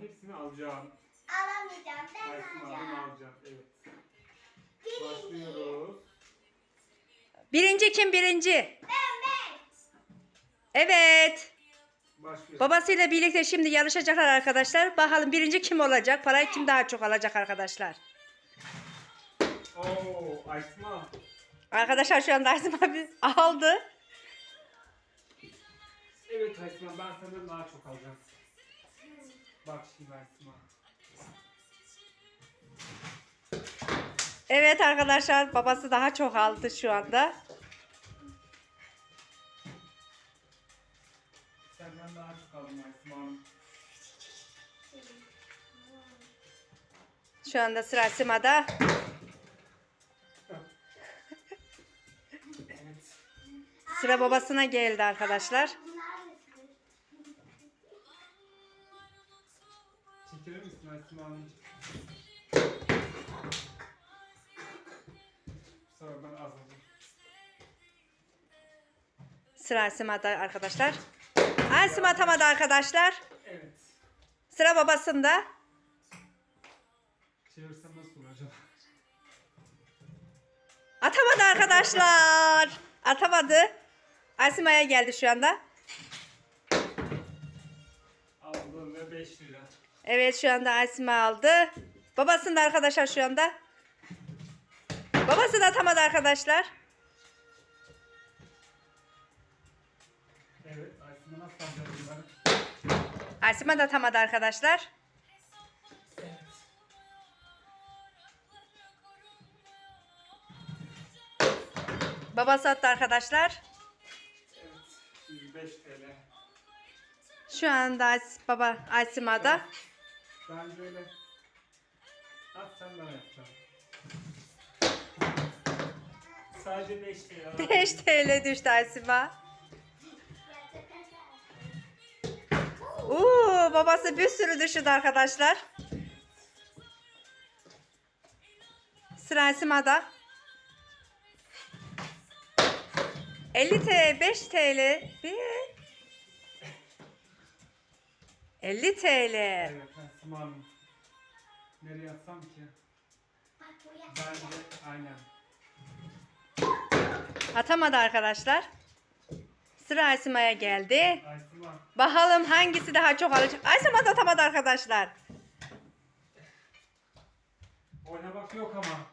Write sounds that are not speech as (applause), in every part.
Hepsini alacağım. Alamayacağım. Ben Aysma'nın alacağım. alacağım. Evet. Birinci. Başlıyoruz. Birinci kim birinci? Ben ben. Evet. Başlıyoruz. Babasıyla birlikte şimdi yarışacaklar arkadaşlar. Bakalım birinci kim olacak? Parayı kim daha çok alacak arkadaşlar? Oo, Aysma. Arkadaşlar şu anda Aysem (laughs) abi aldı. Evet Aysma ben senden daha çok alacağım. Evet arkadaşlar babası daha çok aldı şu anda. Senden daha çok aldım Aysma. Şu anda sıra Sima'da. Evet. Sıra babasına geldi arkadaşlar. Hanım? Sonra ben. Sıra Sima'da arkadaşlar. Aysem atamadı arkadaşlar. Evet. Sıra babasında. Çevirsem nasıl olacak? Atamadı arkadaşlar. Atamadı. Aysima'ya geldi şu anda. Aldım ve 5 lira. Evet şu anda Aysima aldı. Babasında arkadaşlar şu anda. Babası da atamadı arkadaşlar. Evet, Aysma nasıl da atamadı arkadaşlar. Evet. Babası attı arkadaşlar. Evet, 105 TL. Şu anda Ays baba Aysima'da. Ben böyle... At sen bana yapacağım. Sadece 5 TL. 5 TL düştü Aysima. Uuu babası bir sürü düşürdü arkadaşlar. Sıra Aysima'da. 50 TL, 5 TL. Bir. 50 TL. Evet, Aysma Hanım. Nereye atsam ki? Bak buraya. Bence aynen. Atamadı arkadaşlar. Sıra Aysima'ya geldi. Aysma. Bakalım hangisi daha çok alacak. Aysima da atamadı arkadaşlar. Oynamak yok ama.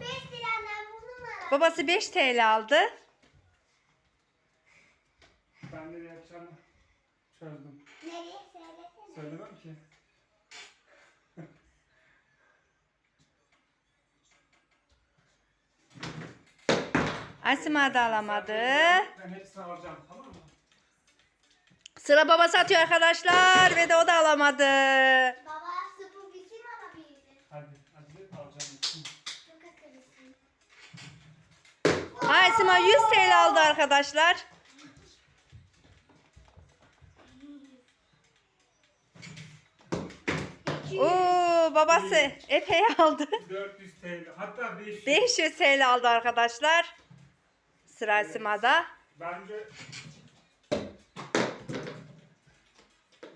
Liradan. Babası 5 TL aldı. Ben nereye yapacağımı çözdüm. Nereye söylesene. Söylemem ki. Aysima da alamadı. Ben hepsini alacağım tamam mı? Sıra babası atıyor arkadaşlar ve de o da alamadı. Baba sıfır bir kim alabilir? Hadi, hadi alacağım. Çok akıllısın. Aysima 100 TL aldı arkadaşlar. Oo babası epey aldı. (laughs) 400 TL hatta 500. 500 TL aldı arkadaşlar. Sıra Aysima'da. Bence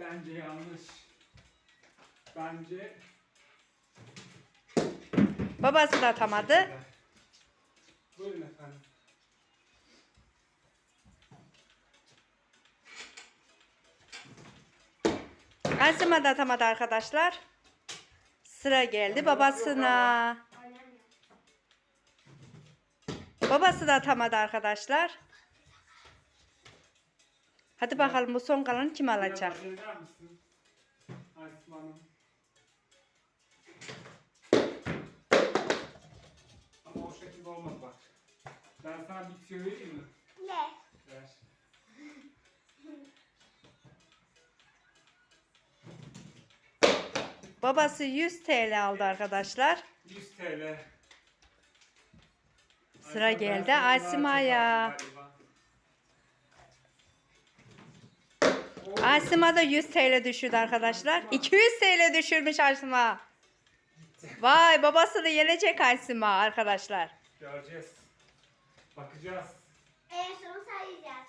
Bence yanlış. Bence Babası da atamadı. Aysima da atamadı arkadaşlar. Sıra geldi babasına. Babası da atamadı arkadaşlar. Hadi bakalım bu son kalanı kim alacak? Ama o şekilde olmaz bak. Ben sana bir tüyo vereyim mi? Ne? Ver. Babası 100 TL aldı arkadaşlar. 100 TL. Sıra ben geldi. Oo, Aysima da 100 TL düşürdü arkadaşlar. 200 TL düşürmüş Aysima. Vay babasını yenecek Aysima arkadaşlar. Göreceğiz. Bakacağız. En son sayacağız.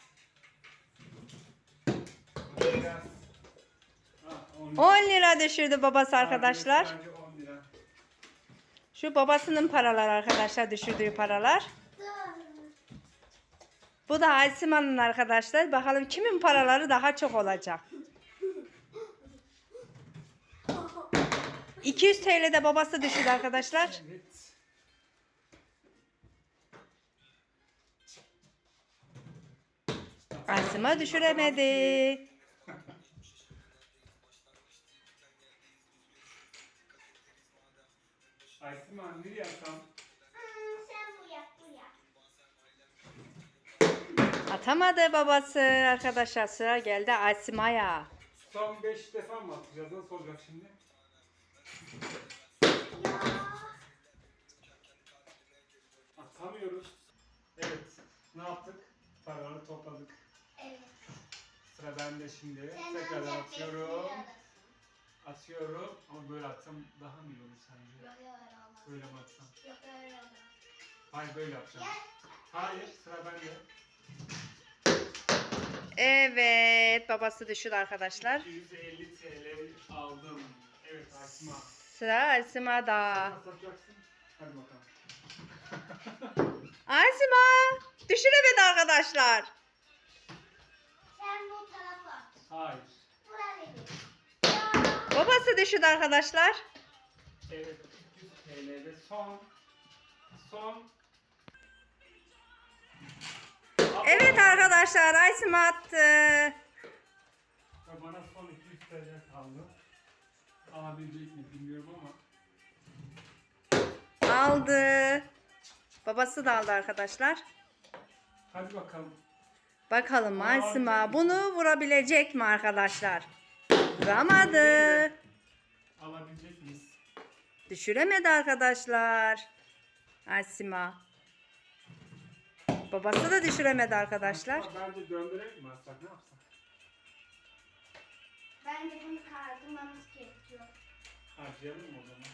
Biraz. Ha, 10 lira düşürdü babası arkadaşlar. Bence 10 lira. Şu babasının paraları arkadaşlar düşürdüğü paralar. Bu da Aysima'nın arkadaşlar. Bakalım kimin paraları daha çok olacak. 200 TL de babası düşürdü arkadaşlar. Evet. Aysima düşüremedi. Abi nereye atsam? Sen bu yap bu yap. Atamadı babası arkadaşlar. Sıra geldi Aysima'ya. Son 5 defa mı atacağız? Nasıl olacak şimdi? Ya. Atamıyoruz. Evet. Ne yaptık? Paraları topladık. Evet. Sıra bende şimdi. Sen Tekrardan ancak atıyorum. alırsın. Atıyorum. Ama böyle atsam daha mı iyi olur sence? Yok yok. Böyle mi atsam? Yok öyle olmaz. Hayır böyle yapacağım. Gel. Hayır sıra bende. Evet babası düşürdü arkadaşlar. 250 TL aldım. Evet Asma. Sıra Aysima'da. Nasıl atacaksın? Hadi bakalım. (laughs) Aysima düşüremedi arkadaşlar. Sen bu tarafa at. Hayır. Buraya verin. Ya. Babası düşürdü arkadaşlar. Evet 200 TL ve son. Son. Evet arkadaşlar Aysima attı. Bana son 200 TL kaldı. Alabilecek mi bilmiyorum ama. Aldı. Babası da aldı arkadaşlar. Hadi bakalım. Bakalım Aysima bunu vurabilecek mi arkadaşlar? Vuramadı. Alabilecek miyiz? Düşüremedi arkadaşlar. Aysima. Babası da düşüremedi arkadaşlar. Bence döndürelim mi atsak ne yapsak? Bence bunu kaldırmamız gerekiyor. Harcayalım mı o zaman?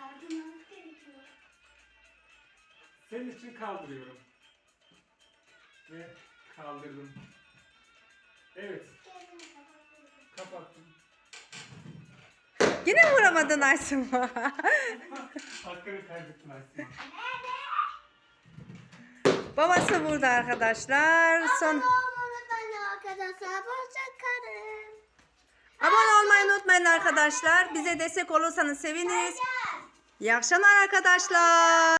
Kaldırmamız gerekiyor. Senin için kaldırıyorum. Ve kaldırdım. Evet, kapattım. Yine vuramadın Aysima. Hakkını kaybettin. Babası vurdu arkadaşlar. Son Abone olmayı unutmayın arkadaşlar. Hoşça kalın. abone olmayı unutmayın arkadaşlar. Bize destek olursanız seviniriz. İyi akşamlar arkadaşlar.